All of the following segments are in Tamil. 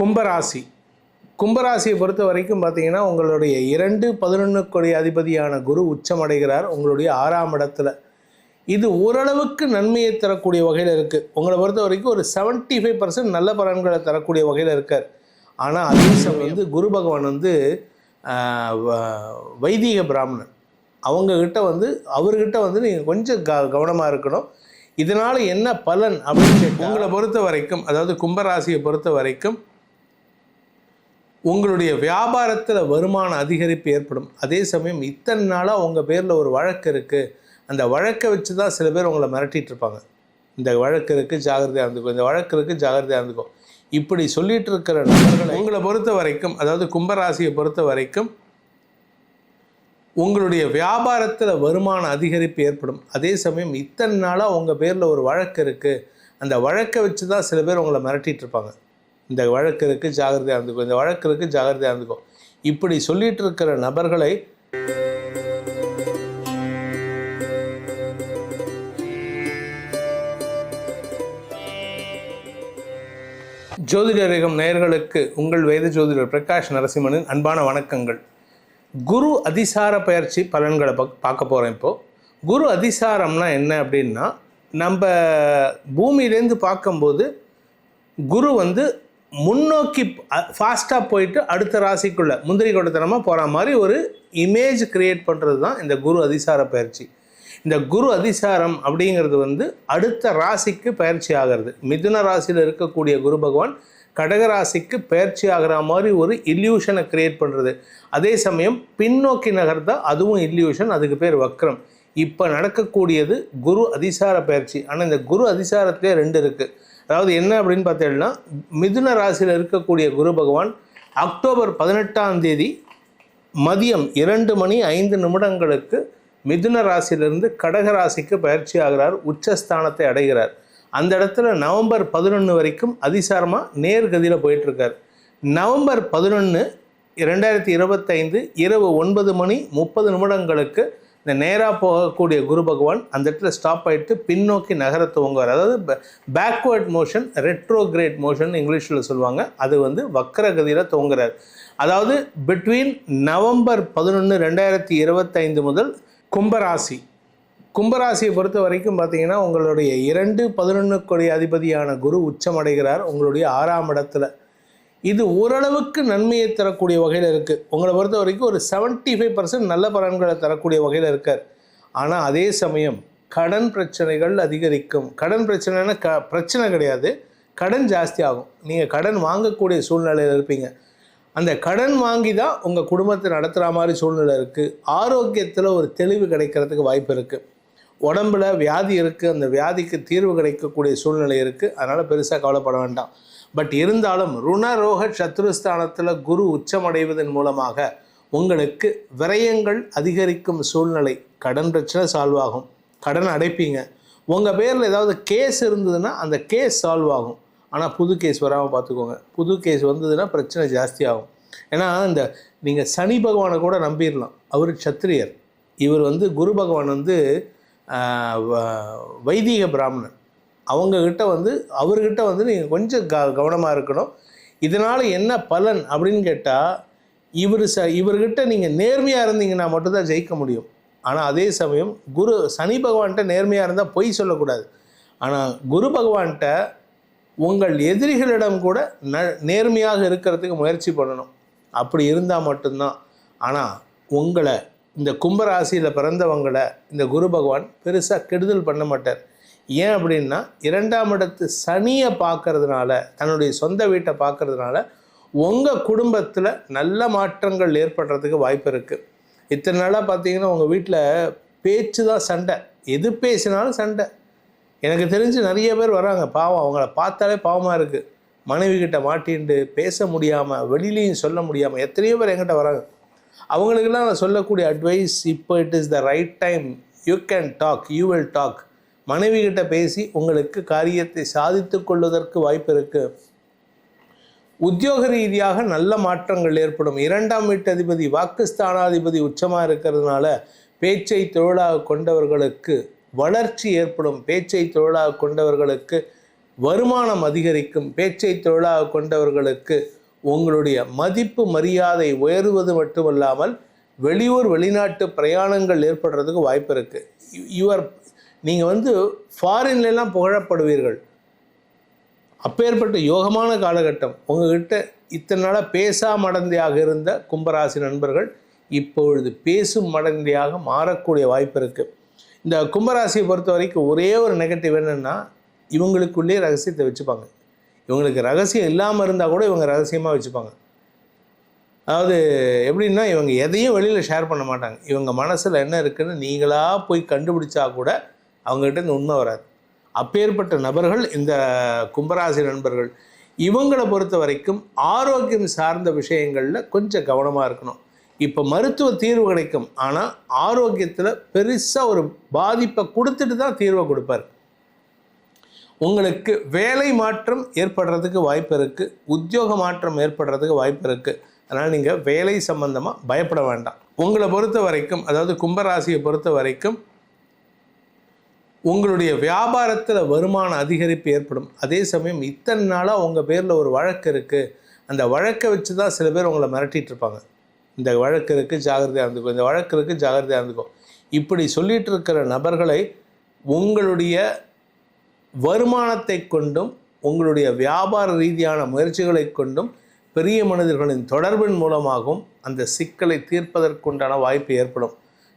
கும்பராசி. கும்பராசியை பொறுத்த வரைக்கும் பார்த்தீங்கன்னா உங்களுடைய இரண்டு பதினொன்று கோடி அதிபதியான குரு உச்சமடைகிறார். உங்களுடைய ஆறாம் இடத்துல. இது ஓரளவுக்கு நன்மையை தரக்கூடிய வகையில் இருக்குது உங்களை பொறுத்த வரைக்கும் ஒரு 75% ஃபைவ் பர்சன்ட் நல்ல பலன்களை தரக்கூடிய வகையில் இருக்கார். ஆனால் அதே சமயம் வந்து குரு பகவான் வந்து வைதிக வ- வைதீக பிராமணன். அவங்கக்கிட்ட வந்து அவர்கிட்ட வந்து நீங்கள் கொஞ்சம் க கவனமாக இருக்கணும். இதனால் என்ன பலன் அப்படின்னு உங்களை பொறுத்த வரைக்கும் அதாவது கும்பராசியை பொறுத்த வரைக்கும் உங்களுடைய வியாபாரத்தில் வருமான அதிகரிப்பு ஏற்படும். அதே சமயம் இத்தனை நாளாக உங்கள் பேரில் ஒரு வழக்கு இருக்குது அந்த வழக்கை வச்சு தான் சில பேர் உங்களை மிரட்டிகிட்டு இருப்பாங்க. இந்த வழக்கு இருக்குது ஜாகிரதையாக இருந்துக்கும் இந்த வழக்கு இருக்குது ஜாகிரதையாக இருந்துக்கும் இப்படி சொல்லிட்டு இருக்கிற நபர்களை உங்களை பொறுத்த வரைக்கும் அதாவது கும்பராசியை பொறுத்த வரைக்கும் உங்களுடைய வியாபாரத்தில் வருமான அதிகரிப்பு ஏற்படும். அதே சமயம் இத்தனை நாளாக உங்கள் பேரில் ஒரு வழக்கு இருக்குது அந்த வழக்கை வச்சு தான் சில பேர் உங்களை மிரட்டிகிட்டு இருப்பாங்க. இந்த வழக்கு இருக்குது ஜாகிரதையாக இருந்துக்கும் இந்த வழக்கு இருக்குது ஜாகிரதையாக இருந்துக்கும் இப்படி சொல்லிட்டு இருக்கிற நபர்களை ஜோதிடரேகம் நேயர்களுக்கு உங்கள் வேத ஜோதிடர் பிரகாஷ் நரசிம்மனின் அன்பான வணக்கங்கள். குரு அதிசார பயிற்சி பலன்களை பக் பார்க்க போகிறோம் இப்போது குரு அதிசாரம்னா என்ன அப்படின்னா நம்ம பூமியிலேருந்து பார்க்கும்போது குரு வந்து முன்னோக்கி ஃபாஸ்ட்டாக போயிட்டு அடுத்த ராசிக்குள்ளே முந்திரி கொட்டத்தனமாக போகிற மாதிரி ஒரு இமேஜ் கிரியேட் பண்ணுறது தான் இந்த குரு அதிசார பயிற்சி. இந்த குரு அதிசாரம் அப்படிங்கிறது வந்து அடுத்த ராசிக்கு பயிற்சி ஆகிறது. மிதுன ராசியில் இருக்கக்கூடிய குரு பகவான் கடக ராசிக்கு பயிற்சி ஆகிற மாதிரி ஒரு இல்யூஷனை கிரியேட் பண்ணுறது அதே சமயம் பின்னோக்கி நகர்ந்தா அதுவும் இல்யூஷன் அதுக்கு பேர் வக்ரம். இப்போ நடக்கக்கூடியது குரு அதிசார பயிற்சி. ஆனால் இந்த குரு அதிசாரத்திலே ரெண்டு இருக்குது அதாவது என்ன அப்படின்னு பார்த்தீங்கன்னா மிதுன ராசியில் இருக்கக்கூடிய குரு பகவான் அக்டோபர் பதினெட்டாம் தேதி மதியம் இரண்டு மணி ஐந்து நிமிடங்களுக்கு மிதுன ராசியிலிருந்து கடக ராசிக்கு பயிற்சி ஆகிறார் உச்சஸ்தானத்தை அடைகிறார். அந்த இடத்துல நவம்பர் பதினொன்று வரைக்கும் அதிசாரமாக நேர்கதியில் போயிட்டுருக்கார். நவம்பர் பதினொன்று ரெண்டாயிரத்தி இருபத்தைந்து இரவு ஒன்பது மணி முப்பது நிமிடங்களுக்கு இந்த நேராக போகக்கூடிய குரு பகவான் அந்த இடத்துல ஸ்டாப் ஆகிட்டு பின்னோக்கி நகர துவங்குவார். அதாவது பேக்வேர்ட் மோஷன் ரெட்ரோகிரேட் மோஷன் இங்கிலீஷில் சொல்லுவாங்க. அது வந்து வக்கரகதியில் துவங்குறார். அதாவது பிட்வீன் நவம்பர் பதினொன்று ரெண்டாயிரத்தி இருபத்தைந்து முதல் கும்பராசி. கும்பராசியை பொறுத்த வரைக்கும் பார்த்தீங்கன்னா உங்களுடைய இரண்டு பதினொன்றுக்குடைய அதிபதியான குரு உச்சமடைகிறார். உங்களுடைய ஆறாம் இடத்துல. இது ஓரளவுக்கு நன்மையை தரக்கூடிய வகையில் இருக்குது உங்களை பொறுத்த வரைக்கும் ஒரு 75% ஃபைவ் பர்சன்ட் நல்ல பலன்களை தரக்கூடிய வகையில் இருக்கார். ஆனால் அதே சமயம் கடன் பிரச்சனைகள் அதிகரிக்கும். கடன் பிரச்சனைனா க பிரச்சனை கிடையாது. கடன் ஜாஸ்தி ஆகும். நீங்கள் கடன் வாங்கக்கூடிய சூழ்நிலையில் இருப்பீங்க. அந்த கடன் வாங்கி தான் உங்கள் குடும்பத்தை நடத்துகிற மாதிரி சூழ்நிலை இருக்குது ஆரோக்கியத்தில் ஒரு தெளிவு கிடைக்கிறதுக்கு வாய்ப்பு இருக்குது உடம்புல வியாதி இருக்குது அந்த வியாதிக்கு தீர்வு கிடைக்கக்கூடிய சூழ்நிலை இருக்குது அதனால் பெருசாக கவலைப்பட வேண்டாம். பட் இருந்தாலும் ருணரோக சத்ருஸ்தானத்தில் குரு உச்சமடைவதன் மூலமாக உங்களுக்கு விரயங்கள் அதிகரிக்கும் சூழ்நிலை கடன் பிரச்சனை சால்வ் ஆகும். கடன் அடைப்பீங்க. உங்கள் பேரில் ஏதாவது கேஸ் இருந்ததுன்னா அந்த கேஸ் சால்வ் ஆகும். ஆனால் புது கேஸ் வராமல் பார்த்துக்கோங்க. புது கேஸ் வந்ததுன்னா பிரச்சனை ஜாஸ்தி ஆகும். ஏன்னா இந்த நீங்கள் சனி பகவானை கூட நம்பிடலாம் அவர் சத்திரியர். இவர் வந்து குரு பகவான் வந்து வைதிக வ- பிராமணன் அவங்கக்கிட்ட வந்து அவர்கிட்ட வந்து நீங்கள் கொஞ்சம் க கவனமாக இருக்கணும். இதனால் என்ன பலன் அப்படின்னு கேட்டால் இவர் ச இவர்கிட்ட நீங்கள் நேர்மையாக இருந்தீங்கன்னா மட்டும்தான் ஜெயிக்க முடியும். ஆனால் அதே சமயம் குரு சனி பகவான்கிட்ட நேர்மையாக இருந்தால் பொய் சொல்லக்கூடாது. ஆனால் குரு பகவான்கிட்ட உங்கள் எதிரிகளிடம் கூட ந நேர்மையாக இருக்கிறதுக்கு முயற்சி பண்ணணும். அப்படி இருந்தால் மட்டும்தான். ஆனால் உங்களை இந்த கும்பராசியில் பிறந்தவங்களை இந்த குரு பகவான் பெருசாக கெடுதல் பண்ண மாட்டார். ஏன் அப்படின்னா இரண்டாம் இடத்து சனியை பார்க்கறதுனால தன்னுடைய சொந்த வீட்டை பார்க்கறதுனால உங்கள் குடும்பத்தில் நல்ல மாற்றங்கள் ஏற்படுறதுக்கு வாய்ப்பு இருக்குது இத்தனை நாளாக பார்த்தீங்கன்னா உங்கள் வீட்டில் பேச்சு தான் சண்டை. எது பேசினாலும் சண்டை. எனக்கு தெரிஞ்சு நிறைய பேர் வராங்க. பாவம் அவங்கள பார்த்தாலே பாவமாக இருக்குது மனைவி கிட்ட மாட்டின்ட்டு பேச முடியாமல் வெளியிலையும் சொல்ல முடியாமல் எத்தனையோ பேர் என்கிட்ட வராங்க. அவங்களுக்கெல்லாம் நான் சொல்லக்கூடிய அட்வைஸ் இப்போ it is the right time you can talk you will talk மனைவி கிட்ட பேசி உங்களுக்கு காரியத்தை சாதித்து கொள்வதற்கு வாய்ப்பு இருக்குது உத்தியோக ரீதியாக நல்ல மாற்றங்கள் ஏற்படும். இரண்டாம் வீட்டதிபதி வாக்குஸ்தானாதிபதி உச்சமாக இருக்கிறதுனால பேச்சை தொழிலாக கொண்டவர்களுக்கு வளர்ச்சி ஏற்படும். பேச்சை தொழிலாக கொண்டவர்களுக்கு வருமானம் அதிகரிக்கும். பேச்சை தொழிலாக கொண்டவர்களுக்கு உங்களுடைய மதிப்பு மரியாதை உயர்வது மட்டுமல்லாமல் வெளியூர் வெளிநாட்டு பிரயாணங்கள் ஏற்படுறதுக்கு வாய்ப்பு இருக்குது யுவர் நீங்கள் வந்து ஃபாரின்லாம் புகழப்படுவீர்கள். அப்பேற்பட்ட யோகமான காலகட்டம். உங்ககிட்ட இத்தனை நாளாக பேசா மடந்தையாக இருந்த கும்பராசி நண்பர்கள் இப்பொழுது பேசும் மடந்தையாக மாறக்கூடிய வாய்ப்பு இருக்குது இந்த கும்பராசியை பொறுத்த வரைக்கும் ஒரே ஒரு நெகட்டிவ் என்னென்னா இவங்களுக்குள்ளே ரகசியத்தை வச்சுப்பாங்க. இவங்களுக்கு ரகசியம் இல்லாமல் இருந்தால் கூட இவங்க ரகசியமாக வச்சுப்பாங்க. அதாவது எப்படின்னா இவங்க எதையும் வெளியில் ஷேர் பண்ண மாட்டாங்க. இவங்க மனசில் என்ன இருக்குதுன்னு நீங்களாக போய் கண்டுபிடிச்சா கூட அவங்ககிட்ட இந்த உண்மை வராது. அப்பேற்பட்ட நபர்கள் இந்த கும்பராசி நண்பர்கள் இவங்களை பொறுத்த வரைக்கும் ஆரோக்கியம் சார்ந்த விஷயங்களில் கொஞ்சம் கவனமாக இருக்கணும். இப்போ மருத்துவ தீர்வு கிடைக்கும். ஆனால் ஆரோக்கியத்தில் பெருசாக ஒரு பாதிப்பை கொடுத்துட்டு தான் தீர்வை கொடுப்பார். உங்களுக்கு வேலை மாற்றம் ஏற்படுறதுக்கு வாய்ப்பு இருக்குது உத்தியோக மாற்றம் ஏற்படுறதுக்கு வாய்ப்பு இருக்குது அதனால் நீங்கள் வேலை சம்பந்தமாக பயப்பட வேண்டாம். உங்களை பொறுத்த வரைக்கும் அதாவது கும்பராசியை பொறுத்த வரைக்கும் உங்களுடைய வியாபாரத்தில் வருமான அதிகரிப்பு ஏற்படும். அதே சமயம் இத்தனை நாளாக உங்கள் பேரில் ஒரு வழக்கு இருக்குது அந்த வழக்கை வச்சு தான் சில பேர் உங்களை மிரட்டிகிட்டு இருப்பாங்க. இந்த வழக்கு இருக்குது ஜாகிரதையாக இருந்துக்கும் இந்த வழக்கு இருக்குது ஜாகிரதையாக இருந்துக்கும் இப்படி சொல்லிகிட்டு இருக்கிற நபர்களை உங்களுடைய வருமானத்தை கொண்டும் உங்களுடைய வியாபார ரீதியான முயற்சிகளை கொண்டும் பெரிய மனிதர்களின் தொடர்பின் மூலமாகவும் அந்த சிக்கலை தீர்ப்பதற்குண்டான வாய்ப்பு ஏற்படும்.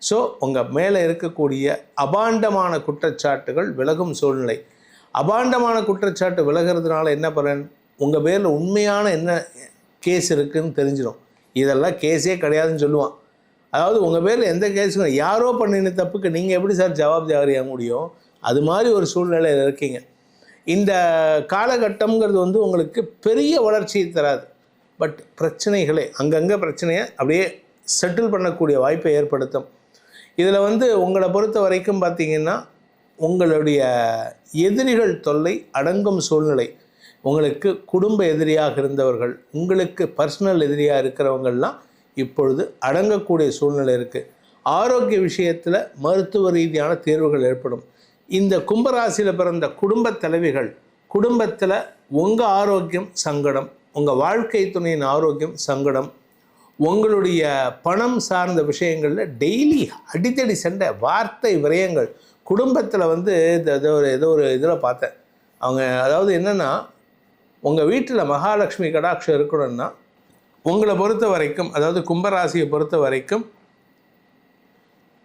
ஸோ உங்கள் மேலே இருக்கக்கூடிய அபாண்டமான குற்றச்சாட்டுகள் விலகும் சூழ்நிலை. அபாண்டமான குற்றச்சாட்டு விலகிறதுனால என்ன பலன்? உங்கள் பேரில் உண்மையான என்ன கேஸ் இருக்குதுன்னு தெரிஞ்சிடும் இதெல்லாம் கேஸே கிடையாதுன்னு சொல்லுவான். அதாவது உங்கள் பேரில் எந்த கேஸும் யாரோ பண்ணின தப்புக்கு நீங்கள் எப்படி சார் ஜவாப்தாரியாக முடியும்? அது மாதிரி ஒரு சூழ்நிலையில் இருக்கீங்க. இந்த காலகட்டம்ங்கிறது வந்து உங்களுக்கு பெரிய வளர்ச்சியை தராது. பட் பிரச்சனைகளே அங்கங்கே பிரச்சனையை அப்படியே செட்டில் பண்ணக்கூடிய வாய்ப்பை ஏற்படுத்தும். இதில் வந்து உங்களை பொறுத்த வரைக்கும் பார்த்தீங்கன்னா உங்களுடைய எதிரிகள் தொல்லை அடங்கும் சூழ்நிலை. உங்களுக்கு குடும்ப எதிரியாக இருந்தவர்கள் உங்களுக்கு பர்சனல் எதிரியாக இருக்கிறவங்கள்லாம் இப்பொழுது அடங்கக்கூடிய சூழ்நிலை இருக்குது ஆரோக்கிய விஷயத்தில் மருத்துவ ரீதியான தேர்வுகள் ஏற்படும். இந்த கும்பராசியில் பிறந்த குடும்ப தலைவிகள் குடும்பத்தில் உங்கள் ஆரோக்கியம் சங்கடம் உங்கள் வாழ்க்கை துணையின் ஆரோக்கியம் சங்கடம் உங்களுடைய பணம் சார்ந்த விஷயங்களில் டெய்லி அடித்தடி சண்டை வார்த்தை விரயங்கள். குடும்பத்தில் வந்து இந்த ஏதோ ஒரு ஏதோ ஒரு இதில் பார்த்தேன். அவங்க அதாவது என்னென்னா உங்கள் வீட்டில் மகாலட்சுமி கடாட்சம் இருக்கணும்னா உங்களை பொறுத்த வரைக்கும் அதாவது கும்பராசியை பொறுத்த வரைக்கும்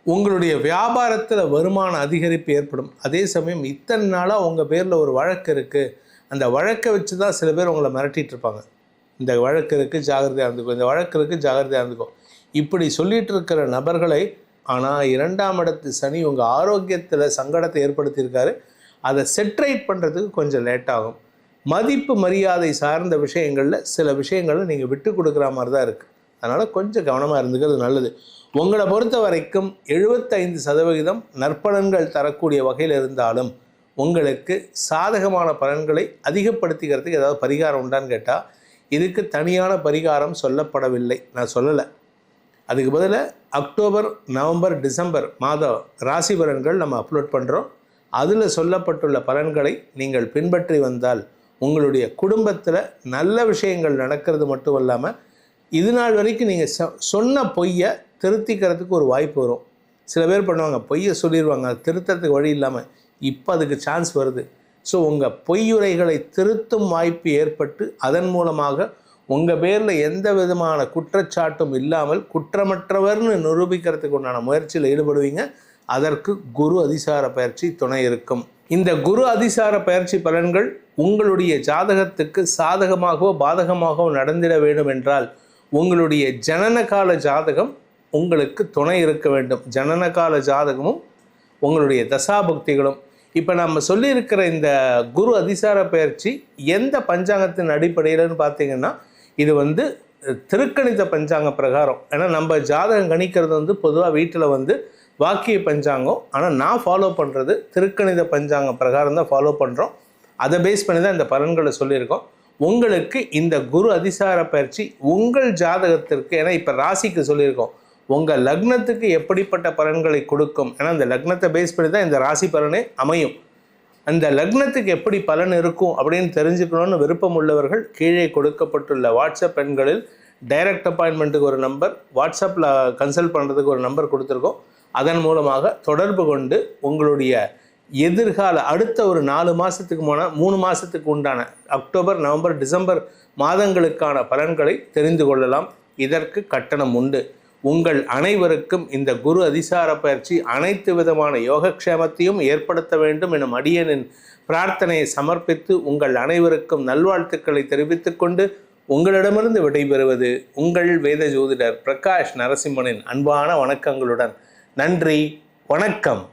உங்களுடைய வியாபாரத்தில் வருமான அதிகரிப்பு ஏற்படும். அதே சமயம் இத்தனை நாளாக உங்கள் பேரில் ஒரு வழக்கு இருக்குது அந்த வழக்கை வச்சு தான் சில பேர் உங்களை மிரட்டிகிட்டு இருப்பாங்க. இந்த வழக்கு இருக்குது ஜாகிரதையாக இருந்துக்கும் இந்த வழக்கு இருக்குது ஜாகிரதையாக இருந்துக்கும் இப்படி சொல்லிட்டு இருக்கிற நபர்களை ஆனால் இரண்டாம் இடத்து சனி உங்கள் ஆரோக்கியத்தில் சங்கடத்தை ஏற்படுத்தியிருக்காரு. அதை செட்ரேட் பண்ணுறதுக்கு கொஞ்சம் லேட் ஆகும். மதிப்பு மரியாதை சார்ந்த விஷயங்களில் சில விஷயங்களை நீங்கள் விட்டு கொடுக்குற மாதிரி தான் இருக்குது அதனால் கொஞ்சம் கவனமாக இருந்துக்கிறது நல்லது. உங்களை பொறுத்த வரைக்கும் எழுபத்தைந்து சதவிகிதம் நற்பலன்கள் தரக்கூடிய வகையில் இருந்தாலும் உங்களுக்கு சாதகமான பலன்களை அதிகப்படுத்திக்கிறதுக்கு ஏதாவது பரிகாரம் உண்டான்னு கேட்டால் இதுக்கு தனியான பரிகாரம் சொல்லப்படவில்லை. நான் சொல்லலை. அதுக்கு பதிலாக அக்டோபர் நவம்பர் டிசம்பர் மாத ராசி பலன்கள் நம்ம அப்லோட் பண்ணுறோம் அதில் சொல்லப்பட்டுள்ள பலன்களை நீங்கள் பின்பற்றி வந்தால் உங்களுடைய குடும்பத்தில் நல்ல விஷயங்கள் நடக்கிறது மட்டும் இல்லாமல் இது நாள் வரைக்கும் நீங்கள் சொ சொன்ன பொய்யை திருத்திக்கிறதுக்கு ஒரு வாய்ப்பு வரும். சில பேர் பண்ணுவாங்க பொய்யை சொல்லிடுவாங்க அது திருத்தறதுக்கு வழி இல்லாமல் இப்போ அதுக்கு சான்ஸ் வருது. ஸோ உங்கள் பொய்யுரைகளை திருத்தும் வாய்ப்பு ஏற்பட்டு அதன் மூலமாக உங்கள் பேரில் எந்த விதமான குற்றச்சாட்டும் இல்லாமல் குற்றமற்றவர்னு நிரூபிக்கிறதுக்கு உண்டான முயற்சியில் ஈடுபடுவீங்க. அதற்கு குரு அதிசார பயிற்சி துணை இருக்கும். இந்த குரு அதிசார பயிற்சி பலன்கள் உங்களுடைய ஜாதகத்துக்கு சாதகமாகவோ பாதகமாகவோ நடந்திட வேண்டும் என்றால் உங்களுடைய ஜனன கால ஜாதகம் உங்களுக்கு துணை இருக்க வேண்டும். ஜனன கால ஜாதகமும் உங்களுடைய தசாபக்திகளும் இப்போ நம்ம சொல்லியிருக்கிற இந்த குரு அதிசார பயிற்சி எந்த பஞ்சாங்கத்தின் அடிப்படையில்னு பார்த்தீங்கன்னா இது வந்து திருக்கணித பஞ்சாங்க பிரகாரம். ஏன்னா நம்ம ஜாதகம் கணிக்கிறது வந்து பொதுவாக வீட்டில் வந்து வாக்கிய பஞ்சாங்கம். ஆனால் நான் ஃபாலோ பண்ணுறது திருக்கணித பஞ்சாங்க பிரகாரம் தான் ஃபாலோ பண்ணுறோம் அதை பேஸ் பண்ணி தான் இந்த பலன்களை சொல்லியிருக்கோம். உங்களுக்கு இந்த குரு அதிசார பயிற்சி உங்கள் ஜாதகத்திற்கு ஏன்னா இப்போ ராசிக்கு சொல்லியிருக்கோம். உங்கள் லக்னத்துக்கு எப்படிப்பட்ட பலன்களை கொடுக்கும்? ஏன்னா அந்த லக்னத்தை பேஸ் பண்ணி தான் இந்த ராசி பலனே அமையும். அந்த லக்னத்துக்கு எப்படி பலன் இருக்கும் அப்படின்னு தெரிஞ்சுக்கணும்னு விருப்பம் உள்ளவர்கள் கீழே கொடுக்கப்பட்டுள்ள வாட்ஸ்அப் எண்களில் டைரக்ட் அப்பாயின்மெண்ட்டுக்கு ஒரு நம்பர் வாட்ஸ்அப்பில் கன்சல்ட் பண்ணுறதுக்கு ஒரு நம்பர் கொடுத்துருக்கோம். அதன் மூலமாக தொடர்பு கொண்டு உங்களுடைய எதிர்கால அடுத்த ஒரு நாலு மாதத்துக்கு போனால் மூணு மாதத்துக்கு உண்டான அக்டோபர் நவம்பர் டிசம்பர் மாதங்களுக்கான பலன்களை தெரிந்து கொள்ளலாம். இதற்கு கட்டணம் உண்டு. உங்கள் அனைவருக்கும் இந்த குரு அதிசார பயிற்சி அனைத்து விதமான யோகக்ஷேமத்தையும் ஏற்படுத்த வேண்டும் எனும் அடியனின் பிரார்த்தனையை சமர்ப்பித்து உங்கள் அனைவருக்கும் நல்வாழ்த்துக்களை தெரிவித்துக் கொண்டு உங்களிடமிருந்து விடைபெறுவது உங்கள் வேத ஜோதிடர் பிரகாஷ் நரசிம்மனின் அன்பான வணக்கங்களுடன். நன்றி வணக்கம்.